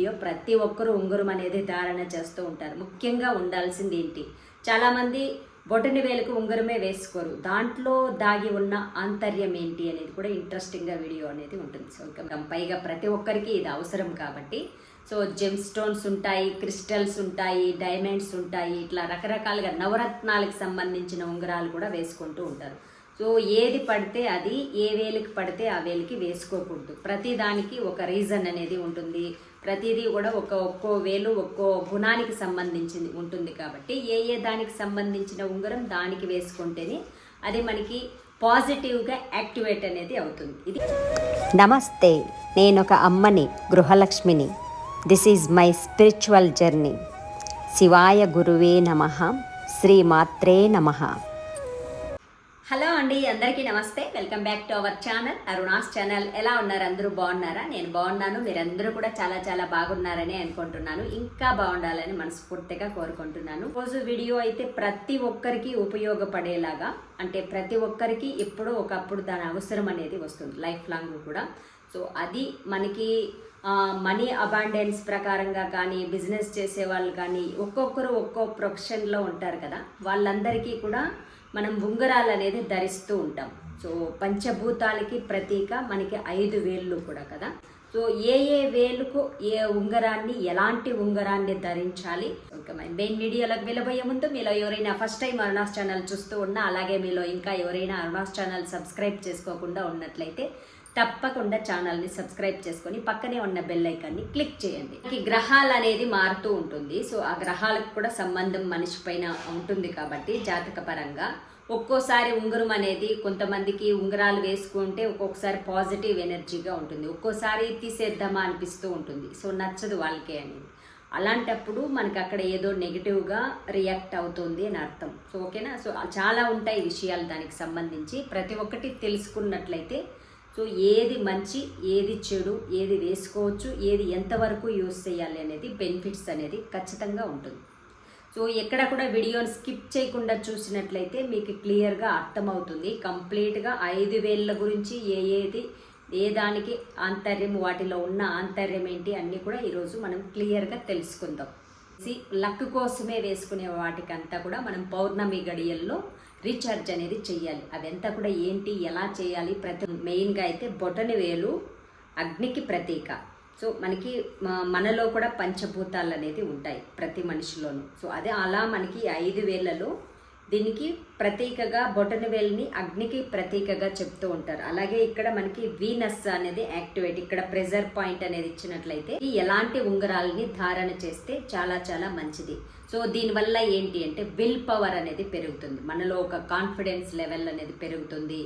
Video ప్రతి ఒక్కరూ ఉంగరం అనేది ధారణ చేస్తూ ఉంటారు. ముఖ్యంగా ఉండాల్సింది ఏంటి? చాలామంది బొటని వేలకు ఉంగరమే వేసుకోరు. దాంట్లో దాగి ఉన్న ఆంతర్యం ఏంటి అనేది కూడా ఇంట్రెస్టింగ్గా వీడియో అనేది ఉంటుంది. సో ఇంకా పైగా ప్రతి ఒక్కరికి ఇది అవసరం కాబట్టి సో జెమ్ స్టోన్స్ ఉంటాయి క్రిస్టల్స్ ఉంటాయి డైమండ్స్ ఉంటాయి ఇట్లా రకరకాలుగా నవరత్నాలకు సంబంధించిన ఉంగరాలు కూడా వేసుకుంటూ ఉంటారు. సో ఏది పడితే అది ఏ వేలికి పడితే ఆ వేలికి వేసుకోకూడదు. ప్రతి దానికి ఒక రీజన్ అనేది ఉంటుంది. ప్రతిదీ కూడా ఒక ఒక్కో వేలు ఒక్కో గుణానికి సంబంధించింది ఉంటుంది కాబట్టి. ఏ ఏ దానికి సంబంధించిన ఉంగరం దానికి వేసుకుంటేనే అది మనకి పాజిటివ్గా యాక్టివేట్ అనేది అవుతుంది. ఇది నమస్తే నేను ఒక అమ్మని గృహలక్ష్మిని. This is my spiritual journey శివాయ గురువే నమ శ్రీమాత్రే నమః. హలో అండి అందరికీ నమస్తే. Welcome back to our channel Aruna's channel. ఎలా ఉన్నారు? అందరూ బాగున్నారా? నేను బాగున్నాను. మీరందరూ కూడా చాలా చాలా బాగున్నారని అనుకుంటున్నాను. ఇంకా బాగుండాలని మనస్ఫూర్తిగా కోరుకుంటున్నాను. రోజు వీడియో అయితే ప్రతి ఒక్కరికి ఉపయోగపడేలాగా అంటే ప్రతి ఒక్కరికి ఎప్పుడో ఒకప్పుడు దాని అవసరం అనేది వస్తుంది లైఫ్ లాంగ్ కూడా. సో అది మనకి మనీ అబాండెన్స్ ప్రకారంగా కానీ బిజినెస్ చేసే వాళ్ళు కానీ ఒక్కొక్కరు ఒక్కో ప్రొఫెషన్లో ఉంటారు కదా. వాళ్ళందరికీ కూడా మనం ఉంగరాలు అనేది ధరిస్తూ ఉంటాం. సో పంచభూతాలకి ప్రతీక మనకి ఐదు వేళ్ళు కూడా కదా. సో ఏ ఏ వేలుకు ఏ ఉంగరాన్ని ఎలాంటి ఉంగరాన్ని ధరించాలి? ఓకే మెయిన్ వీడియోలకు వెళ్ళబోయే ముందు మీలో ఎవరైనా ఫస్ట్ టైం అరుణాస్ ఛానల్ చూస్తూ ఉన్నా అలాగే మీలో ఇంకా ఎవరైనా అరుణాస్ ఛానల్ సబ్స్క్రైబ్ చేసుకోకుండా ఉన్నట్లయితే తప్పకుండా ఛానల్ని సబ్స్క్రైబ్ చేసుకొని పక్కనే ఉన్న బెల్ ఐకాన్ని క్లిక్ చేయండి. ఈ గ్రహాలు అనేది మారుతూ ఉంటుంది. సో ఆ గ్రహాలకు కూడా సంబంధం మనిషి పైన ఉంటుంది కాబట్టి జాతక పరంగా ఒక్కోసారి ఉంగరం అనేది కొంతమందికి ఉంగరాలు వేసుకుంటే ఒక్కొక్కసారి పాజిటివ్ ఎనర్జీగా ఉంటుంది. ఒక్కోసారి తీసేద్దామా అనిపిస్తూ ఉంటుంది. సో నచ్చదు వాళ్ళకే అనేది అలాంటప్పుడు మనకి అక్కడ ఏదో నెగిటివ్గా రియాక్ట్ అవుతుంది అని అర్థం. సో ఓకేనా? సో చాలా ఉంటాయి విషయాలు దానికి సంబంధించి. ప్రతి ఒక్కటి తెలుసుకున్నట్లయితే సో ఏది మంచి ఏది చెడు ఏది వేసుకోవచ్చు ఏది ఎంతవరకు యూస్ చేయాలి అనేది బెనిఫిట్స్ అనేది ఖచ్చితంగా ఉంటుంది. సో ఎక్కడ కూడా వీడియోని స్కిప్ చేయకుండా చూసినట్లయితే మీకు క్లియర్గా అర్థమవుతుంది. కంప్లీట్గా ఐదు వేళ్ళ గురించి ఏ ఏది ఏ దానికి ఆంతర్యం వాటిలో ఉన్న ఆంతర్యం ఏంటి అన్నీ కూడా ఈరోజు మనం క్లియర్గా తెలుసుకుందాం. లక్ కోసమే వేసుకునే వాటికంతా కూడా మనం పౌర్ణమి గడియల్లో రీఛార్జ్ అనేది చెయ్యాలి. అదంతా కూడా ఏంటి ఎలా చేయాలి ప్రతి మెయిన్గా అయితే బొటని వేలు అగ్నికి ప్రతీక. సో మనకి మనలో కూడా పంచభూతాలు అనేది ఉంటాయి ప్రతి మనిషిలోనూ. సో అదే అలా మనకి ఐదు వేలలో దీనికి ప్రతీకగా బొటనవేల్ని అగ్నికి ప్రతీకగా చెప్తూ ఉంటారు. అలాగే ఇక్కడ మనకి వీనస్ అనేది యాక్టివేట్ ఇక్కడ ప్రెజర్ పాయింట్ అనేది ఇచ్చినట్లయితే ఈ ఎలాంటి ఉంగరాలని ధారణ చేస్తే చాలా చాలా మంచిది. సో దీనివల్ల ఏంటి అంటే విల్ పవర్ అనేది పెరుగుతుంది. మనలో ఒక కాన్ఫిడెన్స్ లెవెల్ అనేది పెరుగుతుంది.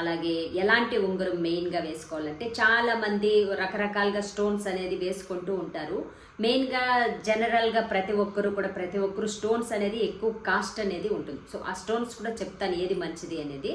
అలాగే ఎలాంటి ఉంగరం మెయిన్గా వేసుకోవాలంటే చాలామంది రకరకాలుగా స్టోన్స్ అనేది వేసుకుంటూ ఉంటారు. మెయిన్గా జనరల్గా ప్రతి ఒక్కరు కూడా ప్రతి ఒక్కరు స్టోన్స్ అనేది ఎక్కువ కాస్ట్ అనేది ఉంటుంది. సో ఆ స్టోన్స్ కూడా చెప్తాను ఏది మంచిది అనేది.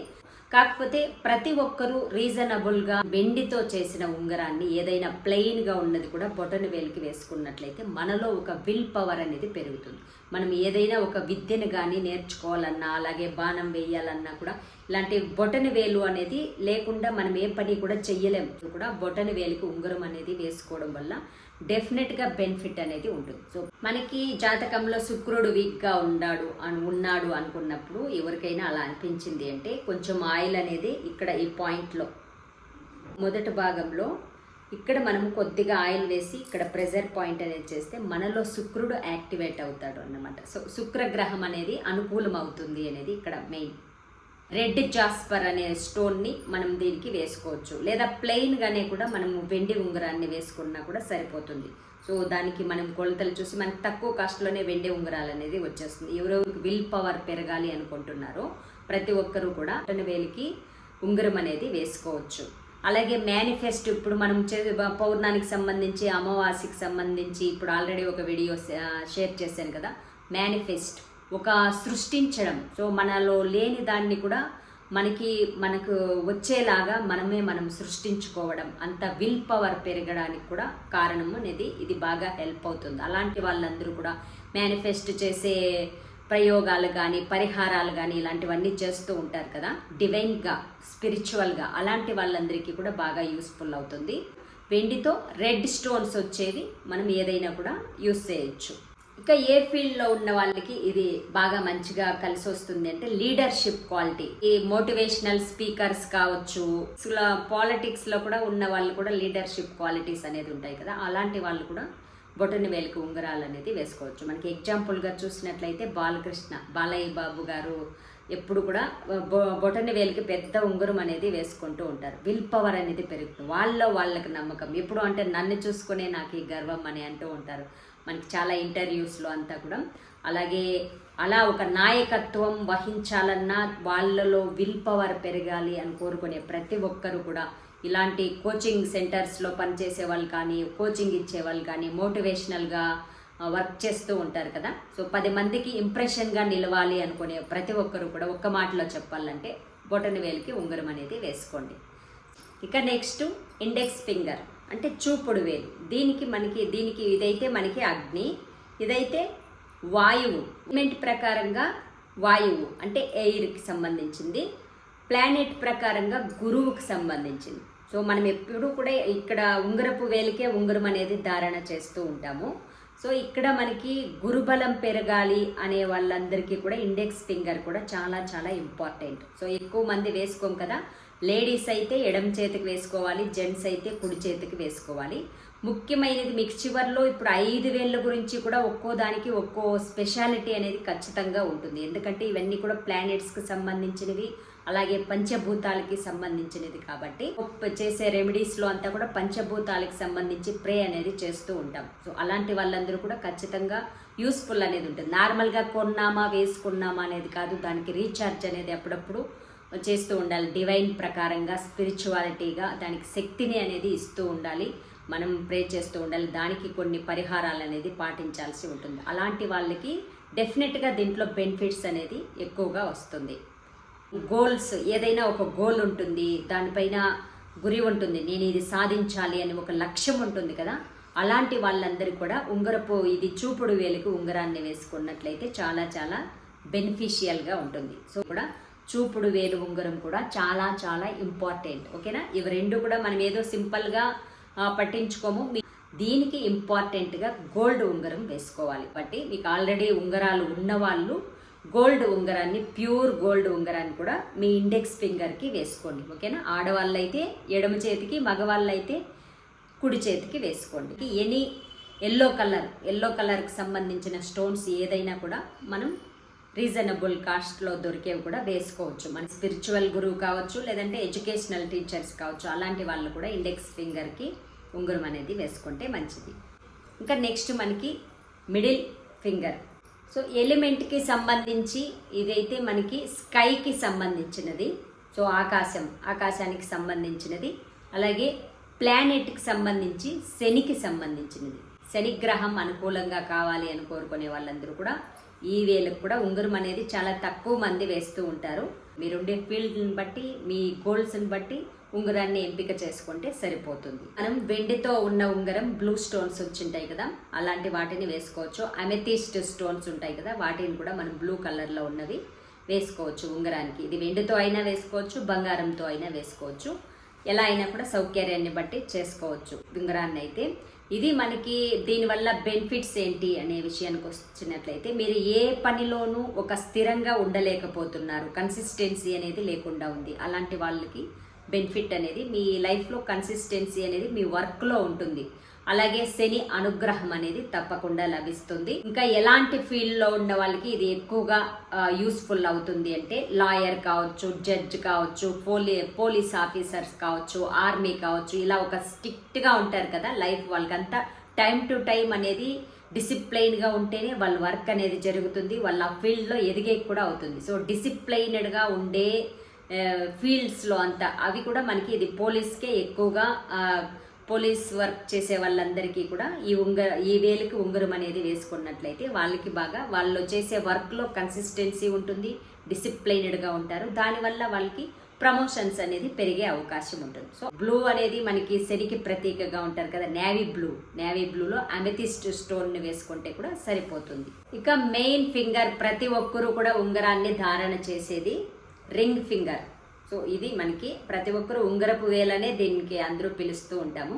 కాకపోతే ప్రతి ఒక్కరూ రీజనబుల్గా వెండితో చేసిన ఉంగరాన్ని ఏదైనా ప్లెయిన్గా ఉన్నది కూడా బొటన వేలికి వేసుకున్నట్లయితే మనలో ఒక విల్ పవర్ అనేది పెరుగుతుంది. మనం ఏదైనా ఒక విద్యను కానీ నేర్చుకోవాలన్నా అలాగే బాణం వేయాలన్నా కూడా ఇలాంటి బొటన వేలు అనేది లేకుండా మనం ఏ పని కూడా చెయ్యలేము కూడా బొటన వేలికి ఉంగరం అనేది వేసుకోవడం వల్ల డెఫినెట్గా బెనిఫిట్ అనేది ఉంటుంది. సో మనకి జాతకంలో శుక్రుడు వీక్గా ఉన్నాడు అని ఉన్నాడు అనుకున్నప్పుడు ఎవరికైనా అలా అనిపించింది అంటే కొంచెం ఆయిల్ అనేది ఇక్కడ ఈ పాయింట్లో మొదటి భాగంలో ఇక్కడ మనం కొద్దిగా ఆయిల్ వేసి ఇక్కడ ప్రెజర్ పాయింట్ అనేది చేస్తే మనలో శుక్రుడు యాక్టివేట్ అవుతాడు అన్నమాట. సో శుక్రగ్రహం అనేది అనుకూలం అవుతుంది అనేది ఇక్కడ మెయిన్. రెడ్ జాస్పర్ అనే స్టోన్ని మనం దీనికి వేసుకోవచ్చు. లేదా ప్లెయిన్గానే కూడా మనము వెండి ఉంగరాన్ని వేసుకున్నా కూడా సరిపోతుంది. సో దానికి మనం కొలతలు చూసి మనకు తక్కువ కాస్ట్లోనే వెండి ఉంగరాలు అనేది వచ్చేస్తుంది. ఎవరెవరికి విల్ పవర్ పెరగాలి అనుకుంటున్నారో ప్రతి ఒక్కరూ కూడా అతని వేలికి ఉంగరం అనేది వేసుకోవచ్చు. అలాగే మేనిఫెస్ట్ ఇప్పుడు మనం పౌర్ణానికి సంబంధించి అమావాస్యకి సంబంధించి ఇప్పుడు ఆల్రెడీ ఒక వీడియో షేర్ చేశాను కదా. మేనిఫెస్ట్. ఒక సృష్టించడం. సో మనలో లేని దాన్ని కూడా మనకి మనకు వచ్చేలాగా మనమే మనం సృష్టించుకోవడం. అంత విల్ పవర్ పెరగడానికి కూడా కారణం అనేది ఇది బాగా హెల్ప్ అవుతుంది. అలాంటి వాళ్ళందరూ కూడా మేనిఫెస్ట్ చేసే ప్రయోగాలు కానీ పరిహారాలు కానీ ఇలాంటివన్నీ చేస్తూ ఉంటారు కదా. డివైన్గా స్పిరిచువల్గా అలాంటి వాళ్ళందరికీ కూడా బాగా యూస్ఫుల్ అవుతుంది. వెండితో రెడ్ స్టోన్స్ వచ్చేది మనం ఏదైనా కూడా యూస్ చేయొచ్చు. ఇంకా ఏ ఫీల్డ్లో ఉన్న వాళ్ళకి ఇది బాగా మంచిగా కలిసి వస్తుంది అంటే లీడర్షిప్ క్వాలిటీ. ఈ మోటివేషనల్ స్పీకర్స్ కావచ్చు అసలు పాలిటిక్స్లో కూడా ఉన్న వాళ్ళు కూడా లీడర్షిప్ క్వాలిటీస్ అనేది ఉంటాయి కదా. అలాంటి వాళ్ళు కూడా బొటని వేలికి ఉంగరాలు అనేది వేసుకోవచ్చు. మనకి ఎగ్జాంపుల్గా చూసినట్లయితే బాలకృష్ణ బాలయ్య బాబు గారు ఎప్పుడు కూడా బొ- బొటని వేలికి పెద్ద ఉంగరం అనేది వేసుకుంటూ ఉంటారు. విల్ పవర్ అనేది పెరుగుతుంది. వాళ్ళ వాళ్ళకి నమ్మకం. ఎప్పుడు అంటే నన్ను చూసుకునే నాకు ఈ గర్వం అని అంటూ ఉంటారు. మనకి చాలా ఇంటర్వ్యూస్లో అంతా కూడా. అలాగే అలా ఒక నాయకత్వం వహించాలన్నా వాళ్ళలో విల్ పవర్ పెరగాలి అని కోరుకునే ప్రతి ఒక్కరు కూడా ఇలాంటి కోచింగ్ సెంటర్స్లో పనిచేసే వాళ్ళు కానీ కోచింగ్ ఇచ్చే వాళ్ళు కానీ మోటివేషనల్గా వర్క్ చేస్తూ ఉంటారు కదా. సో పది మందికి ఇంప్రెషన్గా నిలవాలి అనుకునే ప్రతి ఒక్కరు కూడా ఒక్క మాటలో చెప్పాలంటే బొటన వేలికి ఉంగరం అనేది వేసుకోండి. ఇక నెక్స్ట్ ఇండెక్స్ ఫింగర్. అంటే చూపుడు వేలు. దీనికి మనకి దీనికి ఇదైతే మనకి అగ్ని ఇదైతే వాయువు. ఎలిమెంట్ ప్రకారంగా వాయువు అంటే ఎయిర్కి సంబంధించింది. ప్లానెట్ ప్రకారంగా గురువుకి సంబంధించింది. సో మనం ఎప్పుడూ కూడా ఇక్కడ ఉంగరపు వేలికే ఉంగరం అనేది ధారణ చేస్తూ ఉంటాము. సో ఇక్కడ మనకి గురుబలం పెరగాలి అనే వాళ్ళందరికీ కూడా ఇండెక్స్ ఫింగర్ కూడా చాలా చాలా ఇంపార్టెంట్ సో ఎక్కువ మంది వేసుకోం కదా. లేడీస్ అయితే ఎడమ చేతికి వేసుకోవాలి జెంట్స్ అయితే కుడి చేతికి వేసుకోవాలి. ముఖ్యమైనది మీకు చివర్లో ఇప్పుడు ఐదు వేళ్ళ గురించి కూడా ఒక్కో దానికి ఒక్కో స్పెషాలిటీ అనేది ఖచ్చితంగా ఉంటుంది. ఎందుకంటే ఇవన్నీ కూడా ప్లానెట్స్కి సంబంధించినవి అలాగే పంచభూతాలకి సంబంధించినది కాబట్టి చేసే రెమెడీస్లో అంతా కూడా పంచభూతాలకి సంబంధించి ప్రే అనేది చేస్తూ ఉంటాం. సో అలాంటి వాళ్ళందరూ కూడా ఖచ్చితంగా యూస్ఫుల్ అనేది ఉంటుంది. నార్మల్గా కొన్నామా వేసుకున్నామా అనేది కాదు దానికి రీఛార్జ్ అనేది అప్పుడప్పుడు చేస్తూ ఉండాలి. డివైన్ ప్రకారంగా స్పిరిచువాలిటీగా దానికి శక్తిని అనేది ఇస్తూ ఉండాలి. మనం ప్రే చేస్తూ ఉండాలి. దానికి కొన్ని పరిహారాలు అనేది పాటించాల్సి ఉంటుంది. అలాంటి వాళ్ళకి డెఫినెట్గా దీంట్లో బెనిఫిట్స్ అనేది ఎక్కువగా వస్తుంది. గోల్స్ ఏదైనా ఒక గోల్ ఉంటుంది. దానిపైన గురి ఉంటుంది. నేను ఇది సాధించాలి అని ఒక లక్ష్యం ఉంటుంది కదా. అలాంటి వాళ్ళందరికీ కూడా ఉంగరపు ఇది చూపుడు వేలుకు ఉంగరాన్ని వేసుకున్నట్లయితే చాలా చాలా బెనిఫిషియల్గా ఉంటుంది. సో కూడా చూపుడు వేలు ఉంగరం కూడా చాలా చాలా ఇంపార్టెంట్ ఓకేనా ఇవి రెండు కూడా మనం ఏదో సింపుల్గా పట్టించుకోము. మీ- దీనికి ఇంపార్టెంట్గా గోల్డ్ ఉంగరం వేసుకోవాలి. బట్టి మీకు ఆల్రెడీ ఉంగరాలు ఉన్నవాళ్ళు గోల్డ్ ఉంగరాన్ని ప్యూర్ గోల్డ్ ఉంగరాన్ని కూడా మీ ఇండెక్స్ ఫింగర్కి వేసుకోండి ఓకేనా ఆడవాళ్ళు అయితే ఎడమ చేతికి మగవాళ్ళు అయితే కుడి చేతికి వేసుకోండి. ఎనీ ఎల్లో కలర్ ఎల్లో కలర్కి సంబంధించిన స్టోన్స్ ఏదైనా కూడా మనం రీజనబుల్ కాస్ట్లో దొరికేవి కూడా వేసుకోవచ్చు. మన స్పిరిచువల్ గురువు కావచ్చు లేదంటే ఎడ్యుకేషనల్ టీచర్స్ కావచ్చు అలాంటి వాళ్ళు కూడా ఇండెక్స్ ఫింగర్కి ఉంగరం అనేది వేసుకుంటే మంచిది. ఇంకా నెక్స్ట్ మనకి మిడిల్ ఫింగర్. సో ఎలిమెంట్కి సంబంధించి ఇదైతే మనకి స్కైకి సంబంధించినది. సో ఆకాశం ఆకాశానికి సంబంధించినది. అలాగే ప్లానెట్కి సంబంధించి శనికి సంబంధించినది. శనిగ్రహం అనుకూలంగా కావాలి అని కోరుకునే వాళ్ళందరూ కూడా ఈ వేలకు కూడా ఉంగరం అనేది చాలా తక్కువ మంది వేస్తూ ఉంటారు. మీరుండే ఫీల్డ్ని బట్టి మీ గోల్స్ని బట్టి ఉంగరాన్ని ఎంపిక చేసుకుంటే సరిపోతుంది. మనం వెండితో ఉన్న ఉంగరం బ్లూ స్టోన్స్ వచ్చింటాయి కదా అలాంటి వాటిని వేసుకోవచ్చు. అమెథిస్ట్ స్టోన్స్ ఉంటాయి కదా వాటిని కూడా మనం బ్లూ కలర్లో ఉన్నవి వేసుకోవచ్చు ఉంగరానికి. ఇది వెండితో అయినా వేసుకోవచ్చు బంగారంతో అయినా వేసుకోవచ్చు. ఎలా అయినా కూడా సౌకర్యాన్ని బట్టి చేసుకోవచ్చు ఉంగరాన్ని అయితే ఇది మనకి దీనివల్ల బెనిఫిట్స్ ఏంటి అనే విషయానికి వచ్చినట్లయితే మీరు ఏ పనిలోనూ ఒక స్థిరంగా ఉండలేకపోతున్నారు. కన్సిస్టెన్సీ అనేది లేకుండా ఉంది. అలాంటి వాళ్ళకి బెనిఫిట్ అనేది మీ లైఫ్లో కన్సిస్టెన్సీ అనేది మీ వర్క్లో ఉంటుంది. అలాగే శని అనుగ్రహం అనేది తప్పకుండా లభిస్తుంది. ఇంకా ఎలాంటి ఫీల్డ్లో ఉన్న వాళ్ళకి ఇది ఎక్కువగా యూస్ఫుల్ అవుతుంది అంటే లాయర్ కావచ్చు జడ్జ్ కావచ్చు పోలీ పోలీస్ ఆఫీసర్స్ కావచ్చు ఆర్మీ కావచ్చు ఇలా ఒక స్ట్రిక్ట్గా ఉంటారు కదా లైఫ్ వాళ్ళకంతా. టైం టు టైం అనేది డిసిప్లైన్గా ఉంటేనే వాళ్ళ వర్క్ అనేది జరుగుతుంది వాళ్ళ ఆ ఫీల్డ్లో ఎదిగే కూడా అవుతుంది. సో డిసిప్లైన్డ్గా ఉండే ఫీల్డ్స్లో అంతా. అవి కూడా మనకి ఇది పోలీస్కే ఎక్కువగా పోలీస్ వర్క్ చేసే వాళ్ళందరికీ కూడా ఈ ఉంగర ఈ వేలికి ఉంగరం అనేది వేసుకున్నట్లయితే వాళ్ళకి బాగా వాళ్ళు చేసే వర్క్లో కన్సిస్టెన్సీ ఉంటుంది డిసిప్లైనడ్గా ఉంటారు. దానివల్ల వాళ్ళకి ప్రమోషన్స్ అనేది పెరిగే అవకాశం ఉంటుంది. సో బ్లూ అనేది మనకి శనికి ప్రతీకగా ఉంటారు కదా నేవీ బ్లూ నేవీ బ్లూలో అమెథిస్ట్ స్టోన్ వేసుకుంటే కూడా సరిపోతుంది. ఇక మెయిన్ ఫింగర్ ప్రతి ఒక్కరూ కూడా ఉంగరాన్ని ధారణ చేసేది రింగ్ ఫింగర్ సో ఇది మనకి ప్రతి ఒక్కరు ఉంగరపు వేలనే దీనికి అందరూ పిలుస్తూ ఉంటాము.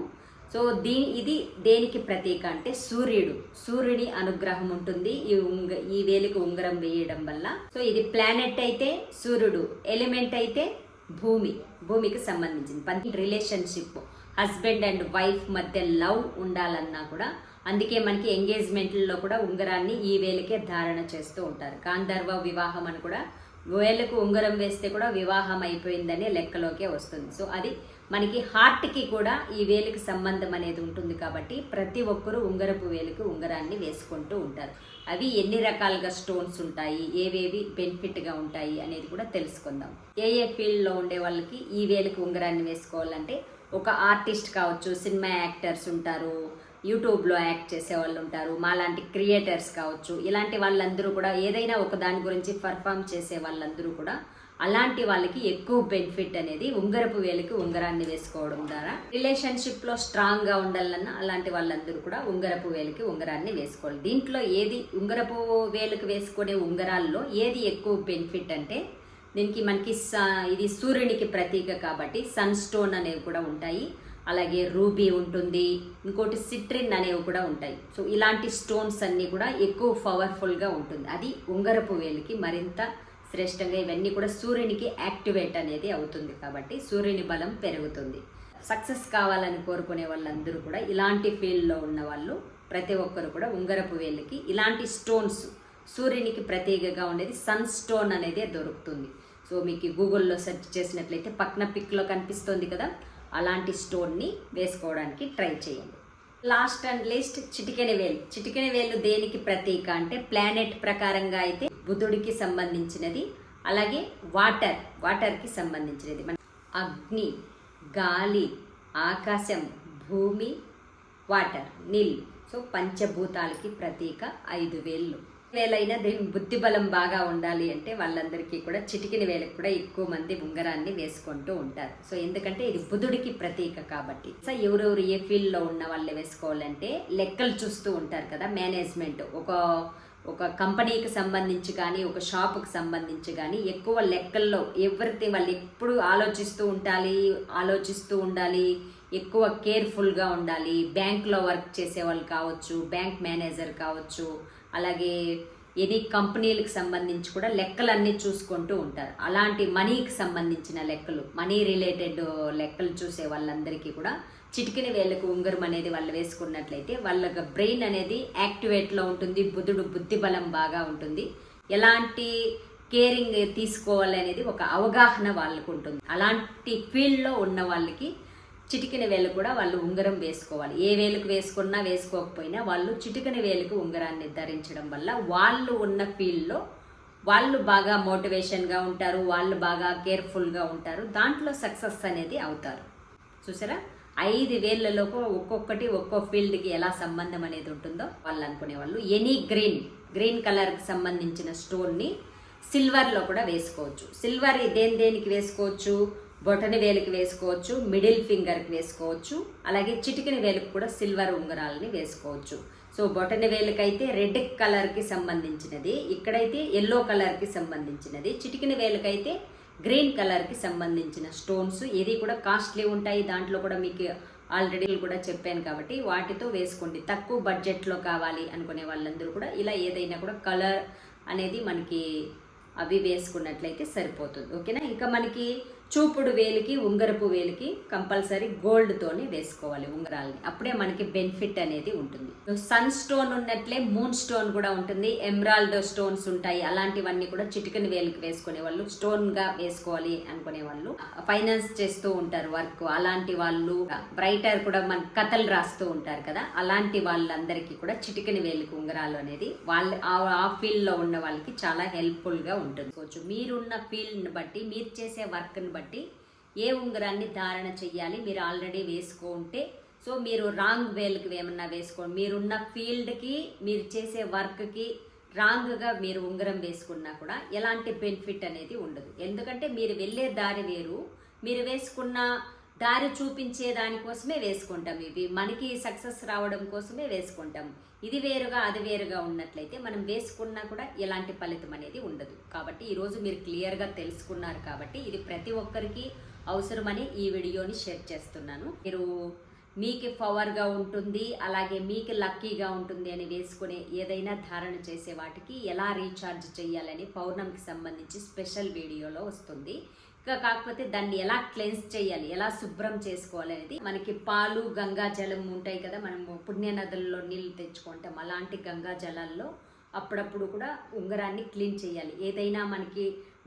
సో దీని ఇది దేనికి ప్రతీక అంటే సూర్యుడు. సూర్యుడి అనుగ్రహం ఉంటుంది. ఈ ఉంగ ఈ వేలికి ఉంగరం వేయడం వల్ల. సో ఇది ప్లానెట్ అయితే సూర్యుడు ఎలిమెంట్ అయితే భూమి. భూమికి సంబంధించింది. పంచి రిలేషన్షిప్ హస్బెండ్ అండ్ వైఫ్ మధ్య లవ్ ఉండాలన్నా కూడా అందుకే మనకి ఎంగేజ్మెంట్లలో కూడా ఉంగరాన్ని ఈ వేలికే ధారణ చేస్తూ ఉంటారు. గాంధర్వ వివాహం అని కూడా వేలకు ఉంగరం వేస్తే కూడా వివాహం అయిపోయిందనే లెక్కలోకే వస్తుంది. సో అది మనకి హార్ట్కి కూడా ఈ వేలికి సంబంధం అనేది ఉంటుంది కాబట్టి ప్రతి ఒక్కరూ ఉంగరపు వేలికి ఉంగరాన్ని వేసుకుంటూ ఉంటారు. అవి ఎన్ని రకాలుగా స్టోన్స్ ఉంటాయి ఏవేవి బెనిఫిట్గా ఉంటాయి అనేది కూడా తెలుసుకుందాం. ఏ ఏ ఫీల్డ్లో ఉండే వాళ్ళకి ఈ వేలికి ఉంగరాన్ని వేసుకోవాలంటే ఒక ఆర్టిస్ట్ కావచ్చు సినిమా యాక్టర్స్ ఉంటారు యూట్యూబ్లో యాక్ట్ చేసే వాళ్ళు ఉంటారు మాలాంటి క్రియేటర్స్ కావచ్చు. ఇలాంటి వాళ్ళందరూ కూడా ఏదైనా ఒక దాని గురించి పర్ఫామ్ చేసే వాళ్ళందరూ కూడా అలాంటి వాళ్ళకి ఎక్కువ బెనిఫిట్ అనేది ఉంగరపు వేలికి ఉంగరాన్ని వేసుకోవడం ద్వారా రిలేషన్షిప్లో స్ట్రాంగ్గా ఉండాలన్నా అలాంటి వాళ్ళందరూ కూడా ఉంగరపు వేలికి ఉంగరాన్ని వేసుకోవాలి. దీంట్లో ఏది ఉంగరపు వేలికి వేసుకునే ఉంగరాల్లో ఏది ఎక్కువ బెనిఫిట్ అంటే దీనికి మనకి స- ఇది సూర్యునికి ప్రతీక కాబట్టి సన్ స్టోన్ అనేవి కూడా ఉంటాయి. అలాగే రూబీ ఉంటుంది ఇంకోటి సిట్రిన్ అనేవి కూడా ఉంటాయి. సో ఇలాంటి స్టోన్స్ అన్నీ కూడా ఎక్కువ పవర్ఫుల్గా ఉంటుంది. అది ఉంగరపు వేలికి మరింత శ్రేష్టంగా ఇవన్నీ కూడా సూర్యునికి యాక్టివేట్ అనేది అవుతుంది కాబట్టి సూర్యుని బలం పెరుగుతుంది. సక్సెస్ కావాలని కోరుకునే వాళ్ళందరూ కూడా ఇలాంటి ఫీల్డ్లో ఉన్న వాళ్ళు ప్రతి ఒక్కరు కూడా ఉంగరపు వేలికి ఇలాంటి స్టోన్స్ సూర్యునికి ప్రతీకగా ఉండేది సన్ స్టోన్ అనేది దొరుకుతుంది. సో మీకు గూగుల్లో సెర్చ్ చేసినట్లయితే పక్కన పిక్లో కనిపిస్తుంది కదా అలాంటి స్టోన్ని వేసుకోవడానికి ట్రై చేయండి. లాస్ట్ అండ్ లీస్ట్ చిటికెన వేలు. చిటికెన వేలు దేనికి ప్రతీక అంటే ప్లానెట్ ప్రకారంగా అయితే బుధుడికి సంబంధించినది అలాగే వాటర్ వాటర్కి సంబంధించినది. మన అగ్ని గాలి ఆకాశం భూమి వాటర్ నీళ్ళు. సో పంచభూతాలకి ప్రతీక ఐదు వేళ్ళు. వేలైనా దీని బుద్ధి బలం బాగా ఉండాలి అంటే వాళ్ళందరికీ కూడా చిటికిన వేలకు కూడా ఎక్కువ మంది ఉంగరాన్ని వేసుకుంటూ ఉంటారు. సో ఎందుకంటే ఇది బుధుడికి ప్రతీక కాబట్టి. సో ఎవరెవరు ఏ ఫీల్డ్లో ఉన్న వాళ్ళు వేసుకోవాలంటే లెక్కలు చూస్తూ ఉంటారు కదా మేనేజ్మెంట్. ఒక ఒక కంపెనీకి సంబంధించి కానీ ఒక షాపుకి సంబంధించి కానీ ఎక్కువ లెక్కల్లో ఎవరితే వాళ్ళు ఎప్పుడు ఆలోచిస్తూ ఉండాలి ఆలోచిస్తూ ఉండాలి ఎక్కువ కేర్ఫుల్గా ఉండాలి. బ్యాంక్లో వర్క్ చేసే వాళ్ళు కావచ్చు బ్యాంక్ మేనేజర్ కావచ్చు అలాగే ఎనీ కంపెనీలకు సంబంధించి కూడా లెక్కలన్నీ చూసుకుంటూ ఉంటారు. అలాంటి మనీకి సంబంధించిన లెక్కలు మనీ రిలేటెడ్ లెక్కలు చూసే వాళ్ళందరికీ కూడా చిటికిన వేలకు ఉంగరం అనేది వాళ్ళు వేసుకున్నట్లయితే వాళ్ళ బ్రెయిన్ అనేది యాక్టివేట్లో ఉంటుంది బుధుడు బుద్ధి బలం బాగా ఉంటుంది. ఎలాంటి కేరింగ్ తీసుకోవాలి అనేది ఒక అవగాహన వాళ్ళకు ఉంటుంది. అలాంటి ఫీల్డ్లో ఉన్న వాళ్ళకి చిటికిన వేలు కూడా వాళ్ళు ఉంగరం వేసుకోవాలి. ఏ వేలుకు వేసుకున్నా వేసుకోకపోయినా వాళ్ళు చిటికిన వేలుకు ఉంగరాన్ని ధరించడం వల్ల వాళ్ళు ఉన్న ఫీల్డ్లో వాళ్ళు బాగా మోటివేషన్గా ఉంటారు వాళ్ళు బాగా కేర్ఫుల్గా ఉంటారు దాంట్లో సక్సెస్ అనేది అవుతారు. చూసారా? ఐదు వేళ్ళలోపు ఒక్కొక్కటి ఒక్కో ఫీల్డ్కి ఎలా సంబంధం అనేది ఉంటుందో వాళ్ళు అనుకునే వాళ్ళు ఎనీ గ్రీన్ గ్రీన్ కలర్కి సంబంధించిన స్టోన్ని సిల్వర్లో కూడా వేసుకోవచ్చు. సిల్వర్ దేని దేనికి వేసుకోవచ్చు? బొటని వేలికి వేసుకోవచ్చు మిడిల్ ఫింగర్కి వేసుకోవచ్చు అలాగే చిటికిన వేలుకి కూడా సిల్వర్ ఉంగరాలని వేసుకోవచ్చు. సో బొటని వేలుకైతే రెడ్ కలర్కి సంబంధించినది ఇక్కడైతే ఎల్లో కలర్కి సంబంధించినది చిటికిన వేలుకైతే గ్రీన్ కలర్కి సంబంధించిన స్టోన్స్ ఇది కూడా కాస్ట్లీ ఉంటాయి దాంట్లో కూడా మీకు ఆల్రెడీ కూడా చెప్పాను కాబట్టి వాటితో వేసుకోండి. తక్కువ బడ్జెట్లో కావాలి అనుకునే వాళ్ళందరూ కూడా ఇలా ఏదైనా కూడా కలర్ అనేది మనకి అవి వేసుకున్నట్లయితే సరిపోతుంది. ఓకేనా? ఇంకా మనకి చూపుడు వేలికి ఉంగరపు వేలికి కంపల్సరీ గోల్డ్తోనే వేసుకోవాలి ఉంగరాలని. అప్పుడే మనకి బెనిఫిట్ అనేది ఉంటుంది. సన్ స్టోన్ ఉన్నట్లే మూన్ స్టోన్ కూడా ఉంటుంది. ఎమరాల్డ్ స్టోన్స్ ఉంటాయి. అలాంటివన్నీ కూడా చిటికని వేలికి వేసుకునే వాళ్ళు స్టోన్గా వేసుకోవాలి అనుకునే వాళ్ళు ఫైనాన్స్ చేస్తూ ఉంటారు వర్క్ అలాంటి వాళ్ళు బ్రైటర్ కూడా మన కథలు రాస్తూ ఉంటారు కదా. అలాంటి వాళ్ళందరికీ కూడా చిటికని వేలికి ఉంగరాలు అనేది వాళ్ళ ఆ- ఫీల్డ్లో ఉన్న వాళ్ళకి చాలా హెల్ప్ఫుల్గా ఉంటుంది. కొంచెం మీరున్న ఫీల్డ్ని బట్టి మీరు చేసే వర్క్ని బట్టి ఏ ఉంగరాన్ని ధారణ చెయ్యాలి మీరు ఆల్రెడీ వేసుకుంటే సో మీరు రాంగ్ వేల్కి ఏమన్నా వేసుకోండి. మీరున్న ఫీల్డ్కి మీరు చేసే వర్క్కి రాంగ్గా మీరు ఉంగరం వేసుకున్నా కూడా ఎలాంటి బెనిఫిట్ అనేది ఉండదు. ఎందుకంటే మీరు వెళ్ళే దారి వేరు. మీరు వేసుకున్న దారి చూపించే దానికోసమే వేసుకుంటాం ఇవి. మనకి సక్సెస్ రావడం కోసమే వేసుకుంటాం. ఇది వేరుగా అది వేరుగా ఉన్నట్లయితే మనం వేసుకున్నా కూడా ఎలాంటి ఫలితం అనేది ఉండదు. కాబట్టి ఈరోజు మీరు క్లియర్గా తెలుసుకున్నారు కాబట్టి ఇది ప్రతి ఒక్కరికి అవసరమని ఈ వీడియోని షేర్ చేస్తున్నాను. మీరు మీకు పవర్గా ఉంటుంది అలాగే మీకు లక్కీగా ఉంటుంది అని వేసుకునే ఏదైనా ధారణ చేసే వాటికి ఎలా రీఛార్జ్ చేయాలని పౌర్ణమికి సంబంధించి స్పెషల్ వీడియోలో వస్తుంది. ఇంకా కాకపోతే దాన్ని ఎలా క్లెన్స్ చేయాలి ఎలా శుభ్రం చేసుకోవాలి అనేది మనకి పాలు గంగా జలం ఉంటాయి కదా మనము పుణ్య నదుల్లో నీళ్ళు తెచ్చుకుంటాం. అలాంటి గంగా జలాల్లో అప్పుడప్పుడు కూడా ఉంగరాన్ని క్లీన్ చేయాలి. ఏదైనా మనకి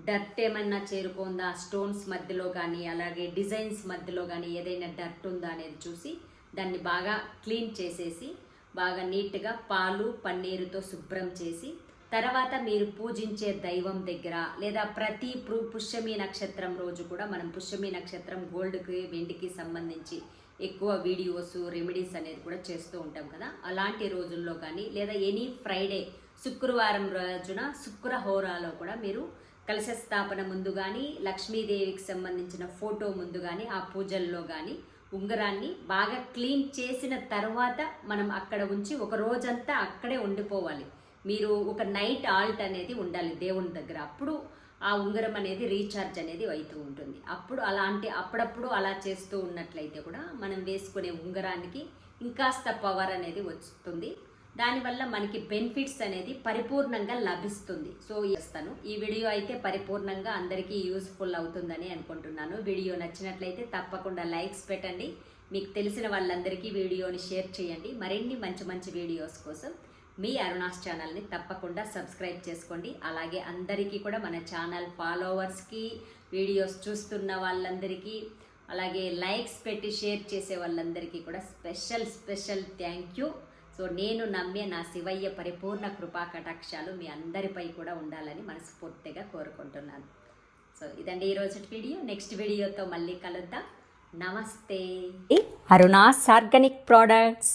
డర్ట్ ఏమైనా చేరుకుందా స్టోన్స్ మధ్యలో కానీ అలాగే డిజైన్స్ మధ్యలో కానీ ఏదైనా డర్ట్ ఉందా అనేది చూసి దాన్ని బాగా క్లీన్ చేసేసి బాగా నీట్గా పాలు పన్నీరుతో శుభ్రం చేసి తర్వాత మీరు పూజించే దైవం దగ్గర లేదా ప్రతి పుష్యమి నక్షత్రం రోజు కూడా మనం పుష్యమి నక్షత్రం గోల్డ్కి వెండికి సంబంధించి ఎక్కువ వీడియోస్ రెమెడీస్ అనేది కూడా చేస్తూ ఉంటాం కదా. అలాంటి రోజుల్లో కానీ లేదా ఎనీ ఫ్రైడే శుక్రవారం రోజున శుక్ర హోరాలో కూడా మీరు కలశ స్థాపన ముందు కానీ లక్ష్మీదేవికి సంబంధించిన ఫోటో ముందు కానీ ఆ పూజల్లో కానీ ఉంగరాన్ని బాగా క్లీన్ చేసిన తర్వాత మనం అక్కడ ఉంచి ఒక రోజంతా అక్కడే ఉండిపోవాలి. మీరు ఒక నైట్ ఆల్ట్ అనేది ఉండాలి దేవుని దగ్గర. అప్పుడు ఆ ఉంగరం అనేది రీఛార్జ్ అనేది అవుతూ ఉంటుంది. అప్పుడు అలాంటి అప్పుడప్పుడు అలా చేస్తూ ఉన్నట్లయితే కూడా మనం వేసుకునే ఉంగరానికి ఇంకాస్త పవర్ అనేది వస్తుంది. దానివల్ల మనకి బెనిఫిట్స్ అనేది పరిపూర్ణంగా లభిస్తుంది. సో చేస్తాను. ఈ వీడియో అయితే పరిపూర్ణంగా అందరికీ యూస్ఫుల్ అవుతుందని అనుకుంటున్నాను. వీడియో నచ్చినట్లయితే తప్పకుండా లైక్స్ పెట్టండి. మీకు తెలిసిన వాళ్ళందరికీ వీడియోని షేర్ చేయండి. మరిన్ని మంచి మంచి వీడియోస్ కోసం మీ అరుణాస్ ఛానల్ని తప్పకుండా సబ్స్క్రైబ్ చేసుకోండి. అలాగే అందరికీ కూడా మన ఛానల్ ఫాలోవర్స్కి వీడియోస్ చూస్తున్న వాళ్ళందరికీ అలాగే లైక్స్ పెట్టి షేర్ చేసే వాళ్ళందరికీ కూడా special special thank you. So నేను నమ్మే నా శివయ్య పరిపూర్ణ కృపా కటాక్షాలు మీ అందరిపై కూడా ఉండాలని మనస్ఫూర్తిగా కోరుకుంటున్నాను. సో ఇదండి ఈరోజు వీడియో. నెక్స్ట్ వీడియోతో మళ్ళీ కలుద్దాం. నమస్తే. Aruna's organic products.